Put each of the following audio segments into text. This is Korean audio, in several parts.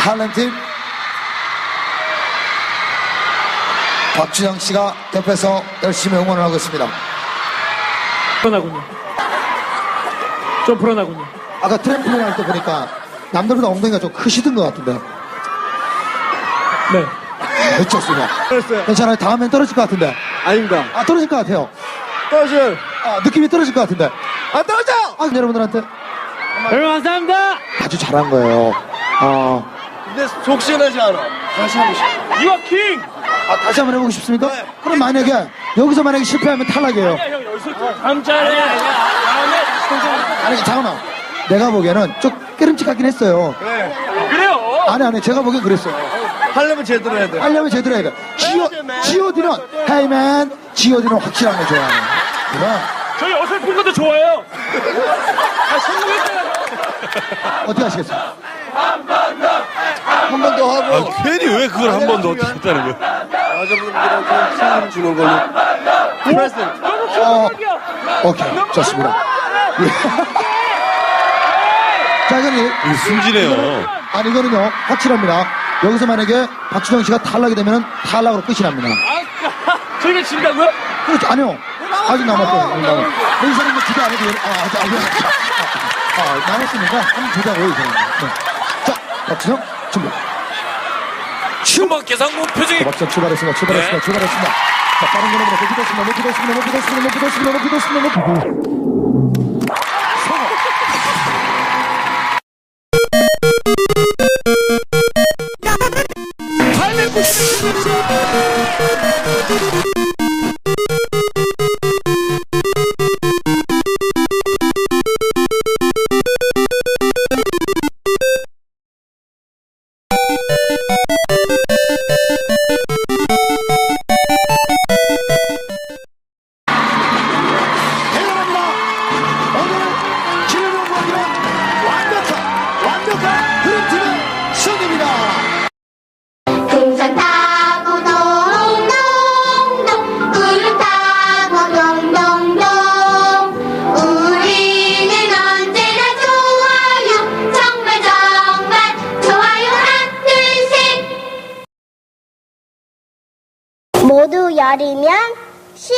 할렘팀 박준영 씨가 옆에서 열심히 응원을 하고 있습니다. 불안하군요. 좀 불안하군요. 아까 트램플린 할때 보니까 남들보다 엉덩이가 좀 크시던 것 같은데. 네. 그렇습니다. 그랬어요. 괜찮아요. 다음엔 떨어질 것 같은데. 아닙니다. 아, 떨어질 것 같아요. 떨어져요. 아, 느낌이 떨어질 것 같은데. 안 떨어져! 아, 여러분들한테 여러분, 감사합니다! 아주 잘한 거예요. 어, 근데 속 시원하지 않아. 다시 한 번씩. 이와킹! 아, 다시 한번 해보고 싶습니까? 네. 그럼 만약에, 여기서 만약에 실패하면 탈락이에요. 형, 여기서 다음 차례. 다음에. 아니, 잠깐만. 내가 보기에는 좀 깨름직하긴 했어요. 그래요! 아니, 아니, 제가 보기엔 그랬어요. 하려면 제대로 해야 돼. 하려면 제대로 해야 돼. G.O. G.O.D는, 헤이맨, G.O.D는 확실한 거 좋아해요. 그럼, 저희 어설픈 것도 좋아요. 아, 성공했잖아요. 어떻게 하시겠어요? 한 번 더 하고. 아, 괜히 왜 그걸 한 번 더 했다는 거야? 여자분들한테 춤 주는 걸로. 프레스. 어, 오케이. 좋습니다. 예. 자, 이거는, 이거 순진해요. 아니, 이거는요, 확실합니다. 여기서 만약에 박주정 씨가 탈락이 되면 탈락으로 끝이 납니다. 아, 저희가 진다고요? 그렇죠. 아니요. 아직 남았어요. 아직 남았어요. 이 사람은 기대 안 해도, 돼. 아, 아직, 아직, 아, 아, 남았으니까 한번 보자고요, 이 사람. 네. 자, 박주정, 준비. 슈먼 계산군 표정이 박주정 출발했습니다. 출발했습니다. 출발했습니다. 자, 빠른 걸음으로 높이 뒀습니다. 높이 뒀습니다. 높이 뒀습니다. 높이 뒀습니다. 높이 뒀습니다. 높이 뒀습니다. 성공. 대단합 모두 열이면 10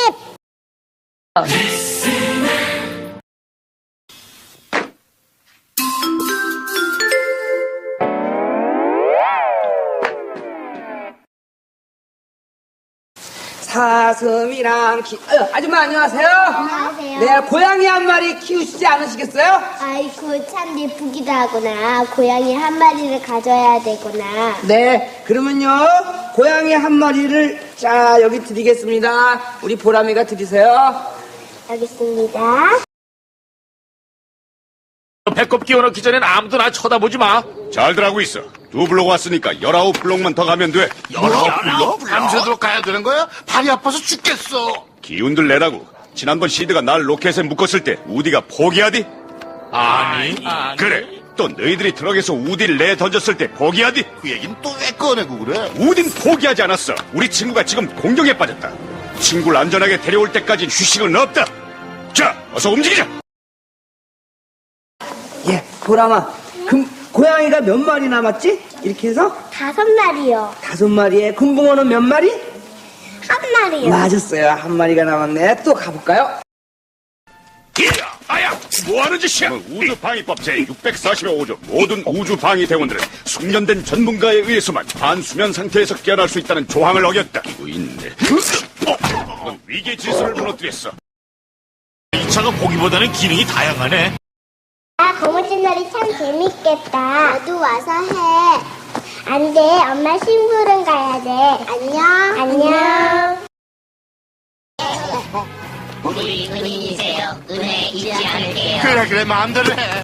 사슴이랑 기... 어, 아줌마 안녕하세요. 안녕하세요. 네, 고양이 한 마리 키우시지 않으시겠어요? 아이고 참 예쁘기도 하구나 고양이 한 마리를 가져야 되구나 네, 그러면요 고양이 한 마리를 자 여기 드리겠습니다. 우리 보람이가 드리세요. 여기 있습니다 배꼽 끼워넣기 전엔 아무도 나 쳐다보지 마. 잘들 하고 있어. 두 블록 왔으니까 열아홉 블록만 더 가면 돼. 열아홉 블록? 밤새도록 가야 되는 거야? 발이 아파서 죽겠어. 기운들 내라고. 지난번 시드가 날 로켓에 묶었을 때 우디가 포기하디? 아니. 그래. 또 너희들이 트럭에서 우디를 내 던졌을 때 포기하디? 그 얘기는 또왜 꺼내고 그래? 우딘 포기하지 않았어. 우리 친구가 지금 공격에 빠졌다. 친구를 안전하게 데려올 때까지 휴식은 없다. 자, 어서 움직이자. 예, 보람아. 그럼 고양이가 몇 마리 남았지? 이렇게 해서 다섯 마리요 다섯 마리에 금붕어는 몇 마리? 한 마리요 맞았어요. 한 마리가 남았네. 또 가볼까요? 뭐하는 짓이야? 우주 방위법 제 645조 모든 우주 방위 대원들은 숙련된 전문가에 의해서만 반수면 상태에서 깨어날 수 있다는 조항을 어겼다. 이거 있네. 어, 넌 위기 질서를 무너뜨렸어. 이 차가 보기보다는 기능이 다양하네. 아 고무줄놀이 참 재밌겠다 너도 와서 해 안 돼 엄마 심부름 가야 돼 안녕 안녕 그래 그래 마음대로 해.